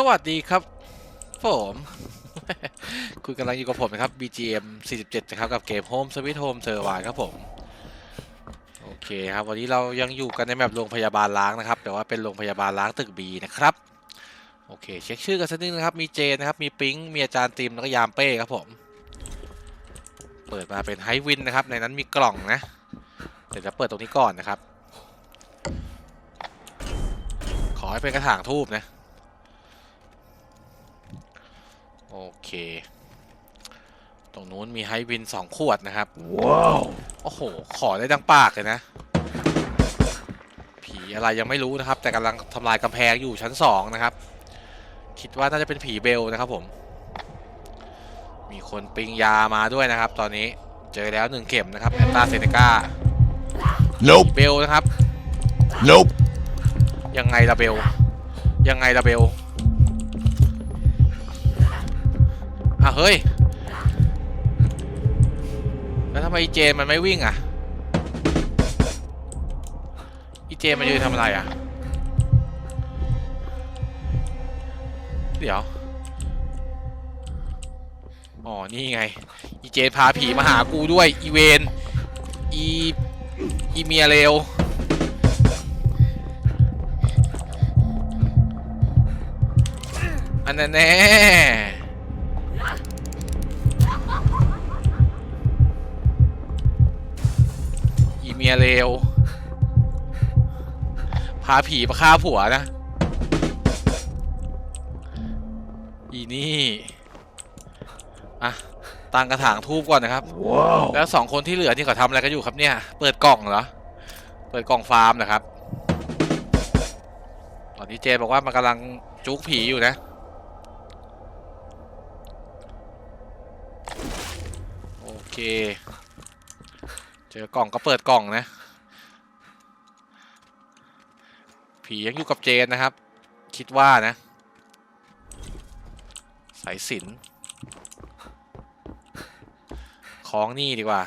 สวัสดีครับ ผมคุณกำลังอยู่กับผมนะครับ BGM 47นะครับกับเกม Home Sweet Home Survive ครับผม โอเคครับ วันนี้เรายังอยู่กันในแมปโรงพยาบาลล้างนะครับ แต่ว่าเป็นโรงพยาบาลล้างตึก B นะครับ โอเค เช็คชื่อกันสักนิดนะครับ มีเจนนะครับ มีปิงมีอาจารย์ติมแล้วก็ยามเป้ครับผม เปิดมาเป็นไฮวินนะครับ ในนั้นมีกล่องนะ เดี๋ยวจะเปิดตรงนี้ก่อนนะครับ ขอให้เป็นกระถางทูบนะ โอเค ตรงนู้นมีไฮวินสองขวดนะครับ ว้าว โอ้โห ขอได้ดังปากเลยนะ ผีอะไรยังไม่รู้นะครับ แต่กำลังทำลายกำแพงอยู่ชั้นสองนะครับ คิดว่าน่าจะเป็นผีเบลนะครับผม มีคนปิงยามาด้วยนะครับ ตอนนี้เจอแล้วหนึ่งเข็มนะครับแอนตาเซเนกา nope เบลนะครับ nope ยังไงละเบล ยังไงละเบล อะเฮ้ย แล้วทำไมอีเจนมันไม่วิ่งอะ อีเจนมันยืนทำอะไรอะ เดี๋ยว อ๋อ นี่ไง อีเจนพาผีมาหากูด้วย อีเวน อี อีเมียเลวอันนั้นแน่ เมียเลว พาผีมาฆ่าผัวนะ อีนี่ อะตั้งกระถางทูบก่อนนะครับว้าวแล้วสองคนที่เหลือนี่เขาทำอะไรกันอยู่ครับเนี่ย เปิดกล่องเหรอ เปิดกล่องฟาร์มนะครับ ตอนนี้เจนบอกว่ามันกำลังจุกผีอยู่นะ โอเค เจอกล่องก็เปิดกล่องนะ ผียังอยู่กับเจนนะครับ คิดว่านะ สายสินคล้องนี่ดีกว่า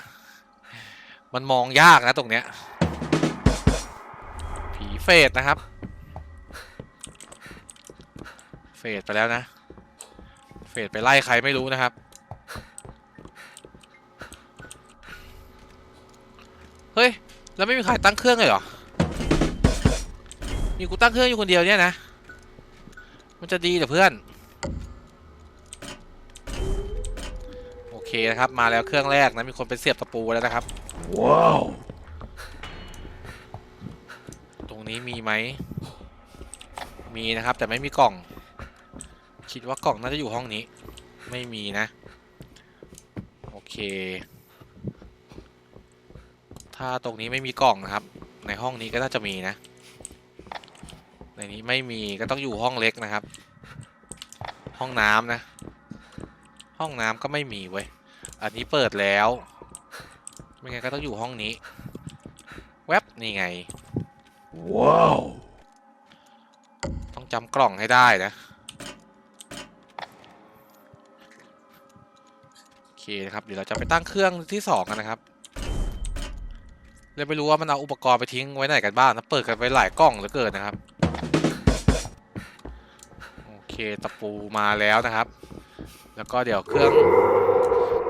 มันมองยากนะตรงเนี้ย ผีเฟดนะครับ เฟดไปแล้วนะ เฟดไปไล่ใครไม่รู้นะครับ เฮ้ย แล้วไม่มีใครตั้งเครื่องเลยเหรอ มีกูตั้งเครื่องอยู่คนเดียวเนี่ยนะ มันจะดีเหรอเพื่อน โอเคนะครับ มาแล้วเครื่องแรกนะ มีคนไปเสียบตะปูแล้วนะครับ ว้าว ตรงนี้มีไหม มีนะครับ แต่ไม่มีกล่อง คิดว่ากล่องน่าจะอยู่ห้องนี้ ไม่มีนะ โอเค ถ้าตรงนี้ไม่มีกล่องนะครับ ในห้องนี้ก็น่าจะมีนะ ในนี้ไม่มีก็ต้องอยู่ห้องเล็กนะครับ ห้องน้ำนะ ห้องน้ำก็ไม่มีเว้ย อันนี้เปิดแล้ว ไม่งั้นก็ต้องอยู่ห้องนี้ แว็บนี่ไง ว้าว ต้องจำกล่องให้ได้นะ โอเคนะครับ เดี๋ยวเราจะไปตั้งเครื่องที่สองกันนะครับ เลยไม่รู้ว่ามันเอาอุปกรณ์ไปทิ้งไว้ไหนกันบ้างนะเปิดกันไว้หลายกล้องเหลือเกินนะครับ โอเคตะปูมาแล้วนะครับ แล้วก็เดี๋ยวเครื่อง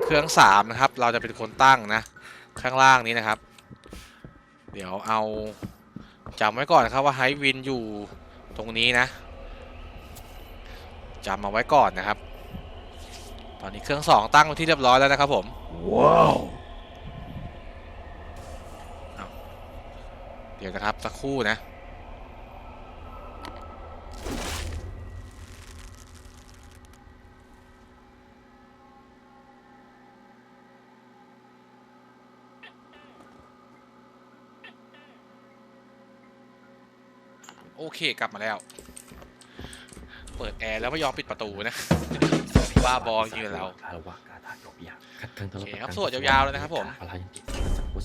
เครื่องสามนะครับ เราจะเป็นคนตั้งนะ ข้างล่างนี้นะครับ เดี๋ยวเอาจำไว้ก่อนนะครับว่าไฮวินอยู่ตรงนี้นะจำมาไว้ก่อนนะครับ ตอนนี้เครื่องสองตั้งที่เรียบร้อยแล้วนะครับผมว้าว เดี๋ยวนะครับ สักครู่นะ โอเคกลับมาแล้ว เปิดแอร์แล้วไม่ยอมปิดประตูนะบ้าบอจริงๆเราคารวะกาถาโยบิยะขัดเคืองตลอดโอเคครับสวดยาวๆเลยนะครับผม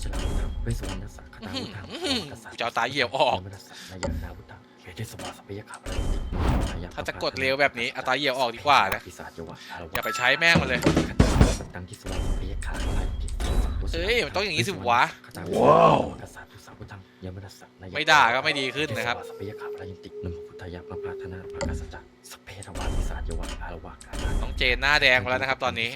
พลายันติสัพพุชลาวุธังเวสวรรณสักขตาวุธังอื้อหือกษัตริย์จะเอาตาเหยียบออกมนัสสะนายานาวุธังเฮติสวาสเปยขับถ้าจะกดเร็วแบบนี้เอาตาเหยียบออกดีกว่านะปีศาจยวะคารวะอย่าไปใช้แม่งมันเลยตังที่สวาสเปยขาพลายันติสัพพุชลาเอ้ยมันต้องอย่างนี้สิวะขตาว้าวกษัตริย์ทุสาวุธังยมนัสสะนายาไม่ด่าก็ไม่ดีขึ้นนะครับเฮติสวาสเปยขาพลายันตินโมพุททยปปาธนาภกสัจจะสพเพทวาปิศาจยวะอารวากาธาน้องเจนหน้าแดงไปแล้วนะครับตอนนี้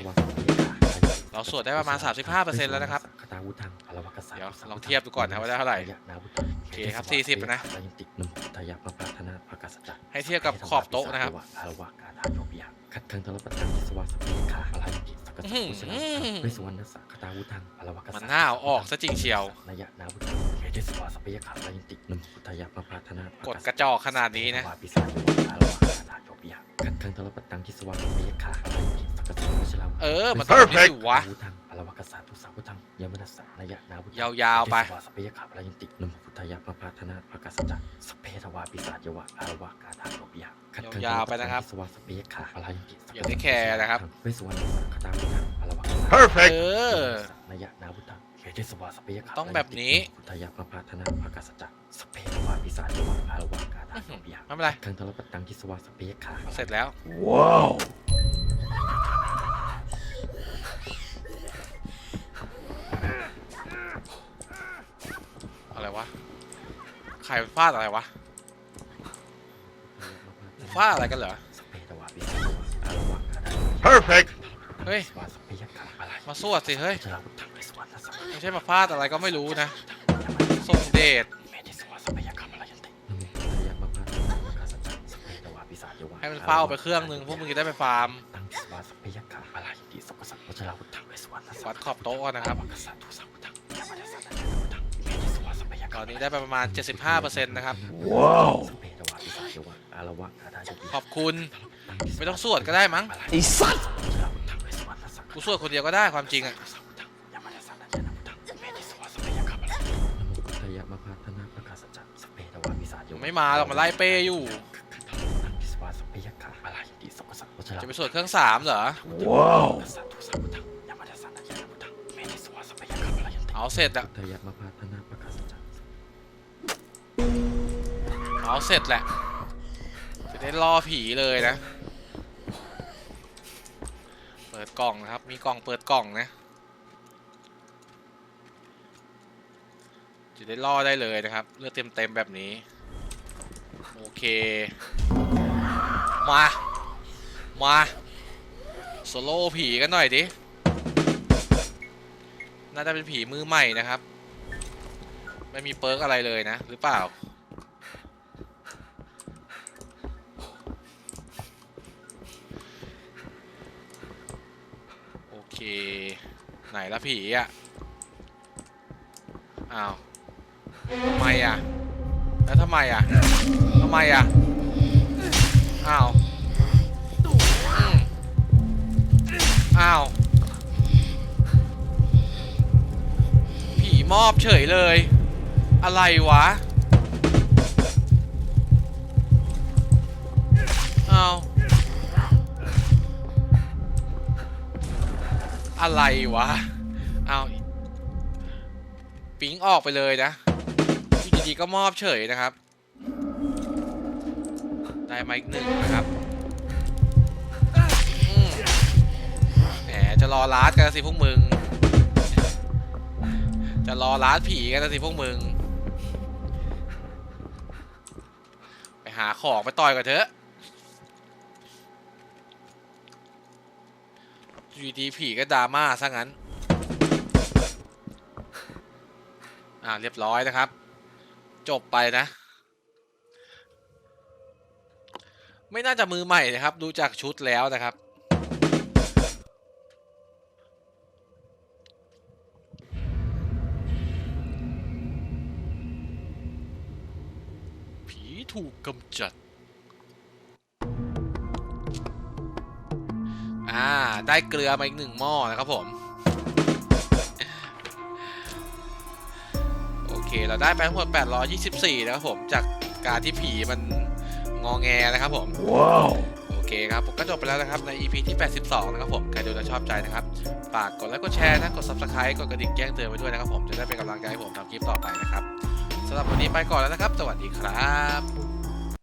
เราสวดได้ประมาณ 35%แล้วนะครับคาถาวุธังอารวากสัจเดี๋ยวลองเทียบดูก่อนนะครับว่าได้เท่าไหร่นาวุธังโอเคครับ 40 นะอายันตินมทยปปาธนาภกสัจจะให้เทียบกับขอบโต๊ะนะครับอารวากาธาโยปิยะคัดคังตลปัตตังทิสวาสพเพขาอรยันติสักกะสัพพุชนะเวสสุวรรณสักคาถาวุธังอารวากสัจมันหน้าเอาออกซะจริงเชียวนายะนาวุธังเอเดสวาสพเพขาอรยันตินมทยปปาธนาภกดสัจกระจอกขนาดนี้นะวาปิศาจยวะอารวากาธาโยปิยะคัดคังตลปัตตังทิสวาสพเพขาอรยั นติสักกะสัพพุชนะเออมันต้องแบบนี้สิวะวุธังอารวากสัตตุสาวุธังยมนัสสะนายะนาวุธัง ยาวๆไปเดสวาสพเพขาอรยันตินมพุทธายะปปาธนาภกสัจจะสพเพทวาปิศาจยวะอารวากาธาโยปิยะคัดคังตลยาวๆปัตไปตังนะครับทิสวาสพเพขาอรยันติสักกะอย่าได้แคร์นะครับ เวสสุวรรณสักคาถาวุธังอารวากสัต Perfect เออนายะนาวุธังเอเดสวาสพเพขาต้องแบบนี้ พุทธายะปปาธนาภกสัจจะสพเพทวาปิศาจยวะอารวากาธาโยปิยะไม่เป็นไรคังตลปัตตังทิสวาสพเพขาเสร็จแล้ว Wow. อะไรวะ ใครฟาดอะไรวะฟาดอะไรกันเหรอสพเพทวาปิศาจยวะอารวากาธา Perfect. เฮ้ย สวาสพเพขาอะไรมาสวดสิเฮ้ย จะเราทำไปสวรรค์นะสักไม่ใช่มาฟาดอะไรก็ไม่รู้นะทรงเดชเมธิสวาสพยกรรมอะไรยันตินโมพุทธายะมะพร้าวมะกาสัจจะสพเพตวาปิสาจยวะให้มันเฝ้าไปเครื่องหนึ่งพวกมึงจะได้ไปฟาร์มตั้งสวาสพยกรรมอะไรยันติสักกษัตริย์วัชราวุธังไปสวรรค์นะสัวัดขอบโต๊ะก่อนนะครับมกษัตริย์ทุสังวุธังยามาเดสัต ตรอมนนี้ได้ไปประมาณ 75%นะครับ Wow. สพเพตวาปิสาจยวะอารวะอาดาโยปิขอบคุณ ไม่ต้องสวดก็ได้มั้งไอ้สัตว์วัชราวุธังไปสวรรค์นะสักกูสวดคนเดียวก็ได้ความจริงอะทุสังวุธังยามาเดสัตยาวุธังเมธิสวาสพยกรรมอะไรนโมพุทธายะมะพร้าวมะกาสัจจะสพเพตวาปิสาจยวะไม่มาหรอกมาไล่เป้อยู่ตั้งสวาสพยกรรมอะไรยันติสักกษัตริย์วัชราจะวุไปธังสวดเครื่องสามเหรอ Wow. สัตตุสัพพุทธังยามาเดสันยาพุทธังเมธิสวาสพยากรรมอะไรยันติเอาเสร็จอะ เอาเสร็จแหละ จะได้ล่อผีเลยนะ เปิดกล่องนะครับ มีกล่องเปิดกล่องนะ จะได้ล่อได้เลยนะครับ เลือดเต็มๆแบบนี้ โอเค มา มาโซโล่ผีกันหน่อยดิ น่าจะเป็นผีมือใหม่นะครับ ไม่มีเปิร์กอะไรเลยนะ หรือเปล่า ไหนละผีอะ อ้าวทำไมอะ แล้วทำไมอะทำไมอะ อ้าวอ้าว ผีมอบเฉยเลย อะไรวะ อ้าว อะไรวะ เอาปิ๊งออกไปเลยนะอยู่ดีๆก็มอบเฉยนะครับ ได้มาอีกหนึ่งนะครับแหมจะรอลาดกันสิพวกมึง จะรอลาดผีกันสิพวกมึง ไปหาของไปต่อยกันเถอะ อยู่ดีผีก็ดราม่าซะงั้น อ่าเรียบร้อยนะครับ จบไปนะ ไม่น่าจะมือใหม่นะครับ ดูจากชุดแล้วนะครับ ผีถูกกำจัด ได้เกลือมาอีกหนึ่งหม้อนะครับผม โอเค เราได้ไปทั้งหมด 824 นะครับผมจากการที่ผีมันงอแงนะครับผม Wow. โอเคครับผมก็จบไปแล้วนะครับใน EP ที่ 82 นะครับผมใครดูแล้วชอบใจนะครับฝากกดไลค์กดแชร์นะกด Subscribe กดกระดิ่งแจ้งเตือนไว้ด้วยนะครับผมจะได้เป็นกำลังใจให้ผมทำคลิปต่อไปนะครับสำหรับวันนี้ไปก่อนแล้วนะครับ สวัสดีครับ